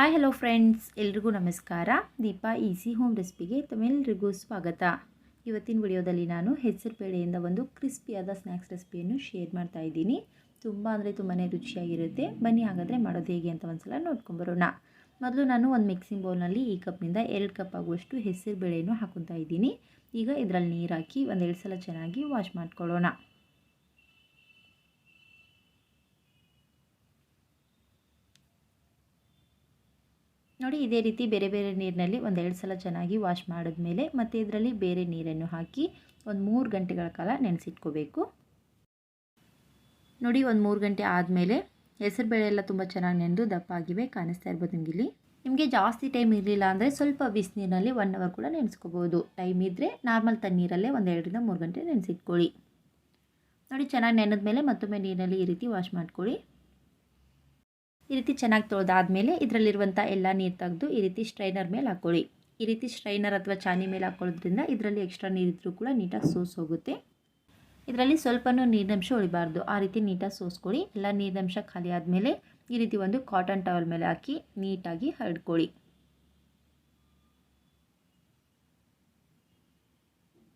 Hi hello friends ಎಲ್ರಿಗೂ ನಮಸ್ಕಾರ. Deepa easy home ರೆಸಿಪಿಗೆ ತಮ್ಮೆಲ್ಲರಿಗೂ ಸ್ವಾಗತ. ಇವತ್ತಿನ ವಿಡಿಯೋದಲ್ಲಿ ನಾನು ಹೆಸರು ಬೇಳೆಯಿಂದ ಒಂದು ಕ್ರಿಸ್ಪಿಯಾದ ಸ್ನ್ಯಾಕ್ಸ್ ರೆಸಿಪಿಯನ್ನು ಶೇರ್ ಮಾಡ್ತಾ ಇದ್ದೀನಿ. ತುಂಬ ಅಂದರೆ ತುಂಬಾ ರುಚಿಯಾಗಿರುತ್ತೆ. ಬನ್ನಿ ಹಾಗಾದರೆ ಮಾಡೋದು ಹೇಗೆ ಅಂತ ಒಂದ್ಸಲ ನೋಡ್ಕೊಂಬರೋಣ ಮೊದಲು ನಾನು ಒಂದು ಮಿಕ್ಸಿಂಗ್ ಬೌಲ್ನಲ್ಲಿ ಈ ಕಪ್ನಿಂದ ಎರಡು ಕಪ್ ಆಗುವಷ್ಟು ಹೆಸರು ಬೇಳೆಯನ್ನು ಹಾಕೊತಾ ಇದ್ದೀನಿ. ಈಗ ಇದರಲ್ಲಿ ನೀರು ಹಾಕಿ ಒಂದೆರಡು ಸಲ ಚೆನ್ನಾಗಿ ವಾಶ್ ಮಾಡ್ಕೊಳ್ಳೋಣ. ನೋಡಿ, ಇದೇ ರೀತಿ ಬೇರೆ ಬೇರೆ ನೀರಿನಲ್ಲಿ ಒಂದೆರಡು ಸಲ ಚೆನ್ನಾಗಿ ವಾಶ್ ಮಾಡಿದ್ಮೇಲೆ ಮತ್ತು ಇದರಲ್ಲಿ ಬೇರೆ ನೀರನ್ನು ಹಾಕಿ ಒಂದು ಮೂರು ಗಂಟೆಗಳ ಕಾಲ ನೆನೆಸಿಟ್ಕೋಬೇಕು. ನೋಡಿ, ಒಂದು ಮೂರು ಗಂಟೆ ಆದಮೇಲೆ ಹೆಸರುಬೇಳೆ ಎಲ್ಲ ತುಂಬ ಚೆನ್ನಾಗಿ ನೆನೆದು ದಪ್ಪ ಆಗಿವೆ ಕಾಣಿಸ್ತಾ ಇರ್ಬೋದು ನಿಮಗಿಲ್ಲಿ ನಿಮಗೆ ಜಾಸ್ತಿ ಟೈಮ್ ಇರಲಿಲ್ಲ ಅಂದರೆ ಸ್ವಲ್ಪ ಬಿಸಿನೀರಿನಲ್ಲಿ ಒನ್ ಅವರ್ ಕೂಡ ನೆನೆಸ್ಕೋಬೋದು ಟೈಮ್ ಇದ್ದರೆ ನಾರ್ಮಲ್ ತಣ್ಣೀರಲ್ಲೇ ಒಂದು ಎರಡರಿಂದ ಮೂರು ಗಂಟೆ ನೆನೆಸಿಟ್ಕೊಳ್ಳಿ. ನೋಡಿ, ಚೆನ್ನಾಗಿ ನೆನೆದ ಮೇಲೆ ಮತ್ತೊಮ್ಮೆ ನೀರಿನಲ್ಲಿ ಈ ರೀತಿ ವಾಶ್ ಮಾಡ್ಕೊಳ್ಳಿ. ಈ ರೀತಿ ಚೆನ್ನಾಗಿ ತೊಳೆದಾದ್ಮೇಲೆ ಇದರಲ್ಲಿರುವಂಥ ಎಲ್ಲ ನೀರು ತೆಗೆದು ಈ ರೀತಿ ಸ್ಟ್ರೈನರ್ ಮೇಲೆ ಹಾಕ್ಕೊಳ್ಳಿ ಈ ರೀತಿ ಸ್ಟ್ರೈನರ್ ಅಥವಾ ಚಾನಿ ಮೇಲೆ ಹಾಕ್ಕೊಳ್ಳೋದ್ರಿಂದ ಇದರಲ್ಲಿ ಎಕ್ಸ್ಟ್ರಾ ನೀರಿದ್ರೂ ಕೂಡ ನೀಟಾಗಿ ಸೋಸೋಗುತ್ತೆ ಇದರಲ್ಲಿ ಸ್ವಲ್ಪನೂ ನೀರಿನಂಶ ಉಳಿಬಾರ್ದು. ಆ ರೀತಿ ನೀಟಾಗಿ ಸೋಸ್ಕೊಳ್ಳಿ. ಎಲ್ಲ ನೀರಿನಂಶ ಖಾಲಿ ಆದಮೇಲೆ ಈ ರೀತಿ ಒಂದು ಕಾಟನ್ ಟವಲ್ ಮೇಲೆ ಹಾಕಿ ನೀಟಾಗಿ ಹರಡ್ಕೊಳ್ಳಿ.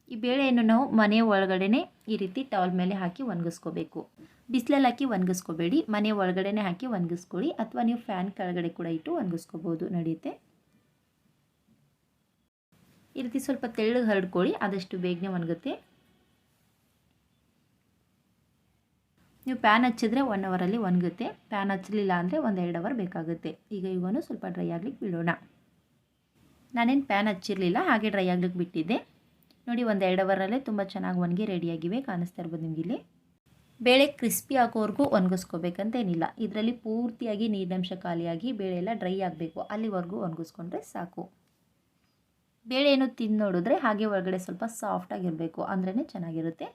ಈ ಬೇಳೆಯನ್ನು ನಾವು ಮನೆಯ ಒಳಗಡೆನೆ ಈ ರೀತಿ ಟವಲ್ ಮೇಲೆ ಹಾಕಿ ಒಣಗಿಸ್ಕೋಬೇಕು. ಬಿಸಿಲಲ್ಲಿ ಹಾಕಿ ಒಣಗಿಸ್ಕೋಬೇಡಿ. ಮನೆ ಒಳಗಡೆನೆ ಹಾಕಿ ಒಣಗಿಸ್ಕೊಳ್ಳಿ. ಅಥವಾ ನೀವು ಫ್ಯಾನ್ ಕೆಳಗಡೆ ಕೂಡ ಇಟ್ಟು ಒಣಗಿಸ್ಕೋಬೋದು. ನಡೆಯುತ್ತೆ? ಈ ರೀತಿ ಸ್ವಲ್ಪ ತೆಳ್ಳಗೆ ಹರಡ್ಕೊಳ್ಳಿ. ಆದಷ್ಟು ಬೇಗನೆ ಒಣಗುತ್ತೆ. ನೀವು ಪ್ಯಾನ್ ಹಚ್ಚಿದ್ರೆ ಒನ್ ಅವರಲ್ಲಿ ಒಣಗುತ್ತೆ. ಪ್ಯಾನ್ ಹಚ್ಚಲಿಲ್ಲ ಅಂದರೆ ಒಂದು ಎರಡು ಅವರ್ ಬೇಕಾಗುತ್ತೆ. ಈಗ ಇವನು ಸ್ವಲ್ಪ ಡ್ರೈ ಆಗ್ಲಿಕ್ಕೆ ಬಿಡೋಣ. ನಾನೇನು ಪ್ಯಾನ್ ಹಚ್ಚಿರಲಿಲ್ಲ, ಹಾಗೆ ಡ್ರೈ ಆಗ್ಲಿಕ್ಕೆ ಬಿಟ್ಟಿದ್ದೆ. ನೋಡಿ ಒಂದು ಎರಡು ಅವರಲ್ಲೇ ತುಂಬ ಚೆನ್ನಾಗಿ ಒಣಗಿ ರೆಡಿಯಾಗಿವೆ, ಕಾಣಿಸ್ತಾ ಇರ್ಬೋದು ನಿಮಗೆ ಇಲ್ಲಿ. ಬೇಳೆ ಕ್ರಿಸ್ಪಿ ಆಗೋವರೆಗೂ ಒಣಗಿಸ್ಕೋಬೇಕಂತೇನಿಲ್ಲ ಇದರಲ್ಲಿ ಪೂರ್ತಿಯಾಗಿ ನೀರಿನಂಶ ಖಾಲಿಯಾಗಿ ಬೇಳೆ ಎಲ್ಲ ಡ್ರೈ ಆಗಬೇಕು. ಅಲ್ಲಿವರೆಗೂ ಒಣಗಿಸ್ಕೊಂಡ್ರೆ ಸಾಕು. ಬೇಳೆ ಏನು ತಿಂದು ನೋಡಿದ್ರೆ ಹಾಗೆ ಒಳಗಡೆ ಸ್ವಲ್ಪ ಸಾಫ್ಟಾಗಿರಬೇಕು ಅಂದ್ರೇ ಚೆನ್ನಾಗಿರುತ್ತೆ.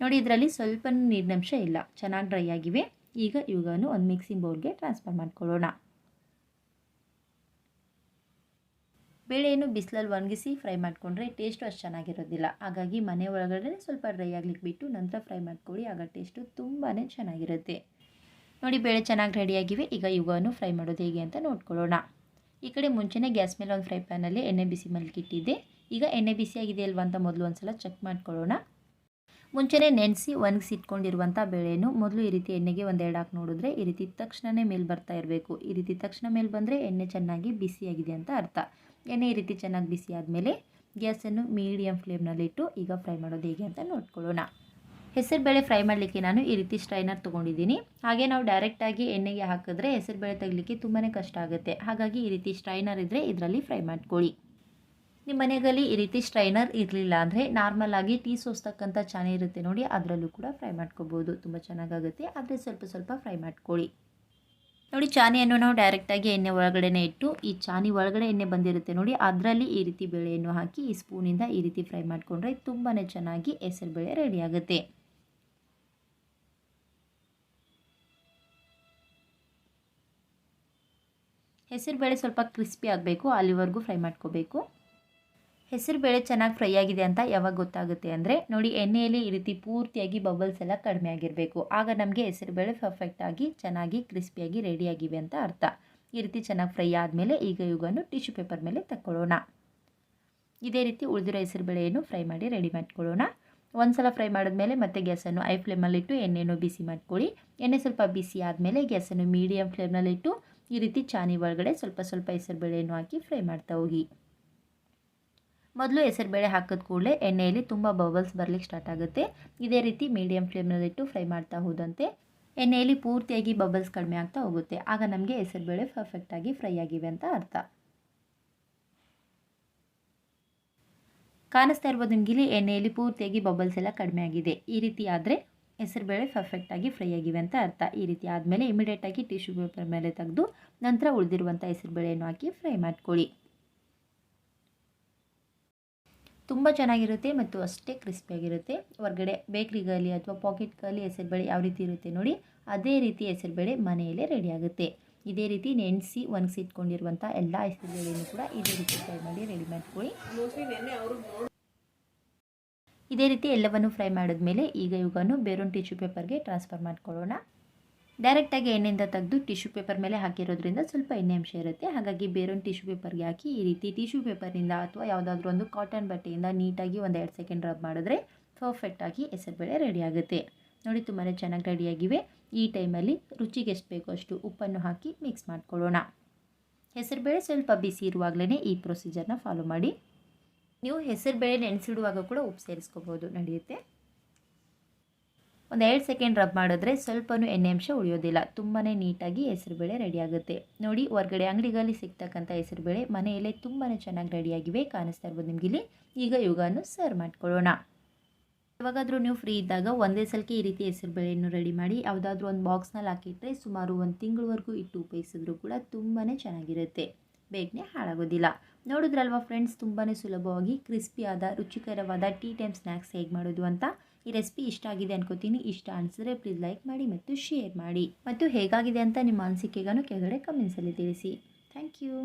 ನೋಡಿ, ಇದರಲ್ಲಿ ಸ್ವಲ್ಪ ನೀರಿನಂಶ ಇಲ್ಲ. ಚೆನ್ನಾಗಿ ಡ್ರೈ ಆಗಿವೆ. ಈಗ ಇವುಗಳನ್ನು ಒಂದು ಮಿಕ್ಸಿಂಗ್ ಬೌಲ್ಗೆ ಟ್ರಾನ್ಸ್ಫರ್ ಮಾಡ್ಕೊಳ್ಳೋಣ. ಬೇಳೆಯನ್ನು ಬಿಸಿಲಲ್ಲಿ ಒಣಗಿಸಿ ಫ್ರೈ ಮಾಡಿಕೊಂಡ್ರೆ ಟೇಸ್ಟು ಅಷ್ಟು ಚೆನ್ನಾಗಿರೋದಿಲ್ಲ. ಹಾಗಾಗಿ ಮನೆ ಒಳಗಡೆ ಸ್ವಲ್ಪ ಡ್ರೈ ಆಗ್ಲಿಕ್ಕೆ ಬಿಟ್ಟು ನಂತರ ಫ್ರೈ ಮಾಡ್ಕೊಳ್ಳಿ, ಆಗ ಟೇಸ್ಟು ತುಂಬಾ ಚೆನ್ನಾಗಿರುತ್ತೆ. ನೋಡಿ ಬೇಳೆ ಚೆನ್ನಾಗಿ ರೆಡಿಯಾಗಿವೆ ಈಗ ಇವುಗಳನ್ನು ಫ್ರೈ ಮಾಡೋದು ಹೇಗೆ ಅಂತ ನೋಡ್ಕೊಳ್ಳೋಣ. ಈ ಕಡೆ ಮುಂಚೆನೇ ಗ್ಯಾಸ್ ಮೇಲೆ ಒಂದು ಫ್ರೈ ಪ್ಯಾನಲ್ಲಿ ಎಣ್ಣೆ ಬಿಸಿ ಮಲ್ಕಿಟ್ಟಿದ್ದೆ ಈಗ ಎಣ್ಣೆ ಬಿಸಿಯಾಗಿದೆ ಅಲ್ವಾ ಅಂತ ಮೊದಲು ಒಂದು ಸಲ ಚೆಕ್ ಮಾಡ್ಕೊಳ್ಳೋಣ. ಮುಂಚೆನೇ ನೆನೆಸಿ ಒಣಗಿಸಿ ಇಟ್ಕೊಂಡಿರುವಂಥ ಬೇಳೆಯನ್ನು ಮೊದಲು ಈ ರೀತಿ ಎಣ್ಣೆಗೆ ಒಂದೆರಡು ಹಾಕಿ ನೋಡಿದ್ರೆ ಈ ರೀತಿ ತಕ್ಷಣವೇ ಮೇಲೆ ಬರ್ತಾ ಇರಬೇಕು. ಈ ರೀತಿ ತಕ್ಷಣ ಮೇಲೆ ಬಂದರೆ ಎಣ್ಣೆ ಚೆನ್ನಾಗಿ ಬಿಸಿಯಾಗಿದೆ ಅಂತ ಅರ್ಥ. ಎಣ್ಣೆ ಈ ರೀತಿ ಚೆನ್ನಾಗಿ ಬಿಸಿ ಆದಮೇಲೆ ಗ್ಯಾಸನ್ನು ಮೀಡಿಯಮ್ ಫ್ಲೇಮ್ನಲ್ಲಿಟ್ಟು ಈಗ ಫ್ರೈ ಮಾಡೋದು ಹೇಗೆ ಅಂತ ನೋಡ್ಕೊಳ್ಳೋಣ. ಹೆಸರುಬೇಳೆ ಫ್ರೈ ಮಾಡಲಿಕ್ಕೆ ನಾನು ಈ ರೀತಿ ಸ್ಟ್ರೈನರ್ ತೊಗೊಂಡಿದ್ದೀನಿ. ಹಾಗೆ ನಾವು ಡೈರೆಕ್ಟಾಗಿ ಎಣ್ಣೆಗೆ ಹಾಕಿದ್ರೆ ಹೆಸರುಬೇಳೆ ತೆಗಲಿಕ್ಕೆ ತುಂಬಾ ಕಷ್ಟ ಆಗುತ್ತೆ. ಹಾಗಾಗಿ ಈ ರೀತಿ ಸ್ಟ್ರೈನರ್ ಇದ್ದರೆ ಇದರಲ್ಲಿ ಫ್ರೈ ಮಾಡ್ಕೊಳ್ಳಿ. ನಿಮ್ಮ ಮನೆಯಲ್ಲಿ ಈ ರೀತಿ ಸ್ಟ್ರೈನರ್ ಇರಲಿಲ್ಲ ಅಂದರೆ ನಾರ್ಮಲ್ ಆಗಿ ಟೀ ಸೋಸ್ತಕ್ಕಂಥ ಚಾನೆ ಇರುತ್ತೆ ನೋಡಿ, ಅದರಲ್ಲೂ ಕೂಡ ಫ್ರೈ ಮಾಡ್ಕೋಬೋದು. ತುಂಬ ಚೆನ್ನಾಗಾಗುತ್ತೆ. ಆದರೆ ಸ್ವಲ್ಪ ಸ್ವಲ್ಪ ಫ್ರೈ ಮಾಡ್ಕೊಳ್ಳಿ. ನೋಡಿ, ಚಾನಿಯನ್ನು ನಾವು ಡೈರೆಕ್ಟಾಗಿ ಎಣ್ಣೆ ಒಳಗಡೆನೆ ಇಟ್ಟು, ಈ ಚಾನಿ ಒಳಗಡೆ ಎಣ್ಣೆ ಬಂದಿರುತ್ತೆ ನೋಡಿ, ಅದರಲ್ಲಿ ಈ ರೀತಿ ಬೇಳೆಯನ್ನು ಹಾಕಿ, ಈ ಸ್ಪೂನಿಂದ ಈ ರೀತಿ ಫ್ರೈ ಮಾಡಿಕೊಂಡ್ರೆ ತುಂಬಾ ಚೆನ್ನಾಗಿ ಹೆಸರು ಬೇಳೆ ರೆಡಿ ಆಗುತ್ತೆ. ಹೆಸರು ಬೇಳೆ ಸ್ವಲ್ಪ ಕ್ರಿಸ್ಪಿ ಆಗಬೇಕು, ಅಲ್ಲಿವರೆಗೂ ಫ್ರೈ ಮಾಡ್ಕೋಬೇಕು. ಹೆಸರು ಬೇಳೆ ಚೆನ್ನಾಗಿ ಫ್ರೈ ಆಗಿದೆ ಅಂತ ಯಾವಾಗ ಗೊತ್ತಾಗುತ್ತೆ ಅಂದರೆ ನೋಡಿ, ಎಣ್ಣೆಯಲ್ಲಿ ಈ ರೀತಿ ಪೂರ್ತಿಯಾಗಿ ಬಬಲ್ಸ್ ಎಲ್ಲ ಕಡಿಮೆ ಆಗಿರಬೇಕು. ಆಗ ನಮಗೆ ಹೆಸರು ಬೇಳೆ ಪರ್ಫೆಕ್ಟಾಗಿ ಚೆನ್ನಾಗಿ ಕ್ರಿಸ್ಪಿಯಾಗಿ ರೆಡಿಯಾಗಿವೆ ಅಂತ ಅರ್ಥ. ಈ ರೀತಿ ಚೆನ್ನಾಗಿ ಫ್ರೈ ಆದಮೇಲೆ ಈಗ ಇವುಗಳನ್ನು ಟಿಶ್ಯೂ ಪೇಪರ್ ಮೇಲೆ ತಕ್ಕೊಳ್ಳೋಣ. ಇದೇ ರೀತಿ ಉಳಿದಿರೋ ಹೆಸರು ಬೇಳೆಯನ್ನು ಫ್ರೈ ಮಾಡಿ ರೆಡಿ ಮಾಡ್ಕೊಳ್ಳೋಣ. ಒಂದು ಸಲ ಫ್ರೈ ಮಾಡಿದ್ಮೇಲೆ ಮತ್ತೆ ಗ್ಯಾಸನ್ನು ಐ ಫ್ಲೇಮಲ್ಲಿಟ್ಟು ಎಣ್ಣೆಯನ್ನು ಬಿಸಿ ಮಾಡ್ಕೊಳ್ಳಿ. ಎಣ್ಣೆ ಸ್ವಲ್ಪ ಬಿಸಿ ಆದಮೇಲೆ ಗ್ಯಾಸನ್ನು ಮೀಡಿಯಮ್ ಫ್ಲೇಮ್ನಲ್ಲಿಟ್ಟು ಈ ರೀತಿ ಚಾನಿ ಒಳಗಡೆ ಸ್ವಲ್ಪ ಸ್ವಲ್ಪ ಹೆಸರು ಬೇಳೆಯನ್ನು ಹಾಕಿ ಫ್ರೈ ಮಾಡ್ತಾ ಹೋಗಿ. ಮೊದಲು ಹೆಸರುಬೇಳೆ ಹಾಕಿದ ಕೂಡಲೇ ಎಣ್ಣೆಯಲ್ಲಿ ತುಂಬ ಬಬಲ್ಸ್ ಬರಲಿಕ್ಕೆ ಸ್ಟಾರ್ಟ್ ಆಗುತ್ತೆ. ಇದೇ ರೀತಿ ಮೀಡಿಯಮ್ ಫ್ಲೇಮ್ನಲ್ಲಿಟ್ಟು ಫ್ರೈ ಮಾಡ್ತಾ ಹೋದಂತೆ. ಎಣ್ಣೆಯಲ್ಲಿ ಪೂರ್ತಿಯಾಗಿ ಬಬಲ್ಸ್ ಕಡಿಮೆ ಆಗ್ತಾ ಹೋಗುತ್ತೆ. ಆಗ ನಮಗೆ ಹೆಸರುಬೇಳೆ ಪರ್ಫೆಕ್ಟಾಗಿ ಫ್ರೈ ಆಗಿವೆ ಅಂತ ಅರ್ಥ. ಕಾಣಿಸ್ತಾ ಇರ್ಬೋದು ನಿಮಗೆ ಇಲ್ಲಿ ಎಣ್ಣೆಯಲ್ಲಿ ಪೂರ್ತಿಯಾಗಿ ಬಬಲ್ಸ್ ಎಲ್ಲ ಕಡಿಮೆ ಆಗಿದೆ. ಈ ರೀತಿ ಆದರೆ ಹೆಸರುಬೇಳೆ ಪರ್ಫೆಕ್ಟಾಗಿ ಫ್ರೈ ಆಗಿವೆ ಅಂತ ಅರ್ಥ. ಈ ರೀತಿ ಆದಮೇಲೆ ಇಮಿಡಿಯೇಟಾಗಿ ಟಿಶ್ಯೂ ಪೇಪರ್ ಮೇಲೆ ತೆಗೆದು ನಂತರ ಉಳಿದಿರುವಂಥ ಹೆಸರುಬೇಳೆಯನ್ನು ಹಾಕಿ ಫ್ರೈ ಮಾಡ್ಕೊಳ್ಳಿ. ತುಂಬ ಚೆನ್ನಾಗಿರುತ್ತೆ ಮತ್ತು ಅಷ್ಟೇ ಕ್ರಿಸ್ಪಿಯಾಗಿರುತ್ತೆ ಹೊರಗಡೆ ಬೇಕ್ರಿಗಲ್ಲಿ ಅಥವಾ ಪಾಕೆಟ್ಗಲ್ಲಿ ಹೆಸರುಬೇಳೆ ಯಾವ ರೀತಿ ಇರುತ್ತೆ ನೋಡಿ. ಅದೇ ರೀತಿ ಹೆಸರುಬೇಳೆ ಮನೆಯಲ್ಲೇ ರೆಡಿ ಆಗುತ್ತೆ. ಇದೇ ರೀತಿ ನೆನೆಸಿ ಒಣಗಿಸಿ ಇಟ್ಕೊಂಡಿರುವಂಥ ಎಲ್ಲ ಹೆಸರುಬೇಳೆಯನ್ನು ಕೂಡ ಇದೇ ರೀತಿ ಫ್ರೈ ಮಾಡಿ ರೆಡಿ ಮಾಡ್ಕೊಳ್ಳಿ. ಇದೇ ರೀತಿ ಎಲ್ಲವನ್ನು ಫ್ರೈ ಮಾಡಿದ್ಮೇಲೆ ಈಗ ಇವುಗಳನ್ನು ಬೇರೊಂದು ಟಿಶ್ಯೂ ಪೇಪರ್ಗೆ ಟ್ರಾನ್ಸ್ಫರ್ ಮಾಡ್ಕೊಳ್ಳೋಣ. ಡೈರೆಕ್ಟಾಗಿ ಎಣ್ಣೆಯಿಂದ ತೆಗೆದು ಟಿಶ್ಯೂ ಪೇಪರ್ ಮೇಲೆ ಹಾಕಿರೋದ್ರಿಂದ ಸ್ವಲ್ಪ ಎಣ್ಣೆ ಅಂಶ ಇರುತ್ತೆ. ಹಾಗಾಗಿ ಬೇರೊಂದು ಟಿಶ್ಯೂ ಪೇಪರ್ಗೆ ಹಾಕಿ ಈ ರೀತಿ ಟಿಶ್ಯೂ ಪೇಪರಿಂದ ಅಥವಾ ಯಾವುದಾದ್ರೂ ಒಂದು ಕಾಟನ್ ಬಟ್ಟೆಯಿಂದ ನೀಟಾಗಿ ಒಂದು ಎರಡು ಸೆಕೆಂಡ್ ರಬ್ ಮಾಡಿದ್ರೆ ಪರ್ಫೆಕ್ಟಾಗಿ ಹೆಸರುಬೇಳೆ ರೆಡಿ ಆಗುತ್ತೆ. ನೋಡಿ ತುಂಬಾ ಚೆನ್ನಾಗಿ ರೆಡಿಯಾಗಿವೆ ಈ ಟೈಮಲ್ಲಿ ರುಚಿಗೆ ಎಷ್ಟು ಬೇಕೋ ಅಷ್ಟು ಉಪ್ಪನ್ನು ಹಾಕಿ ಮಿಕ್ಸ್ ಮಾಡ್ಕೊಳ್ಳೋಣ. ಹೆಸರುಬೇಳೆ ಸ್ವಲ್ಪ ಬಿಸಿ ಇರುವಾಗಲೇ ಈ ಪ್ರೊಸೀಜರ್ನ ಫಾಲೋ ಮಾಡಿ. ನೀವು ಹೆಸರುಬೇಳೆ ನೆನೆಸಿಡುವಾಗ ಕೂಡ ಉಪ್ಪು ಸೇರಿಸ್ಕೋಬೋದು, ನಡೆಯುತ್ತೆ. ಒಂದು ಎರಡು ಸೆಕೆಂಡ್ ರಬ್ ಮಾಡಿದ್ರೆ ಸ್ವಲ್ಪನೂ ಎಣ್ಣೆ ಅಂಶ ಉಳಿಯೋದಿಲ್ಲ. ತುಂಬಾ ನೀಟಾಗಿ ಹೆಸರುಬೇಳೆ ಬೇಳೆ ರೆಡಿಯಾಗುತ್ತೆ. ನೋಡಿ, ಹೊರಗಡೆ ಅಂಗಡಿಗಳಲ್ಲಿ ಸಿಗ್ತಕ್ಕಂಥ ಹೆಸರುಬೇಳೆ ಮನೆಯಲ್ಲೇ ತುಂಬಾ ಚೆನ್ನಾಗಿ ರೆಡಿಯಾಗಿವೆ ಕಾಣಿಸ್ತಾ ಇರ್ಬೋದು ನಿಮಗಿಲ್ಲಿ ಈಗ ಇವುಗಳನ್ನು ಸರ್ವ್ ಮಾಡ್ಕೊಳ್ಳೋಣ. ಯಾವಾಗಾದರೂ ನೀವು ಫ್ರೀ ಇದ್ದಾಗ ಒಂದೇ ಸಲಕ್ಕೆ ಈ ರೀತಿ ಹೆಸರುಬೇಳೆಯನ್ನು ರೆಡಿ ಮಾಡಿ, ಯಾವುದಾದ್ರೂ ಒಂದು ಬಾಕ್ಸ್ನಲ್ಲಿ ಹಾಕಿಟ್ಟರೆ ಸುಮಾರು ಒಂದು ತಿಂಗಳವರೆಗೂ ಇಟ್ಟು ಉಪಯೋಗಿಸಿದ್ರು ಕೂಡ ತುಂಬಾ ಚೆನ್ನಾಗಿರುತ್ತೆ. ಬೇಗನೆ ಹಾಳಾಗೋದಿಲ್ಲ. ನೋಡಿದ್ರಲ್ವಾ ಫ್ರೆಂಡ್ಸ್ ತುಂಬಾ ಸುಲಭವಾಗಿ ಕ್ರಿಸ್ಪಿಯಾದ ರುಚಿಕರವಾದ ಟೀ ಟೈಮ್ ಸ್ನ್ಯಾಕ್ಸ್ ಹೇಗೆ ಮಾಡೋದು ಅಂತ? ಈ ರೆಸಿಪಿ ಇಷ್ಟ ಆಗಿದೆ ಅನ್ಕೋತೀನಿ. ಇಷ್ಟ ಅನಿಸಿದ್ರೆ ಪ್ಲೀಸ್ ಲೈಕ್ ಮಾಡಿ ಮತ್ತು ಶೇರ್ ಮಾಡಿ. ಮತ್ತು ಹೇಗಾಗಿದೆ ಅಂತ ನಿಮ್ಮ ಅನಿಸಿಕೆಗೂ ಕೆಳಗಡೆ ಕಮೆಂಟ್ಸಲ್ಲಿ ತಿಳಿಸಿ. Thank you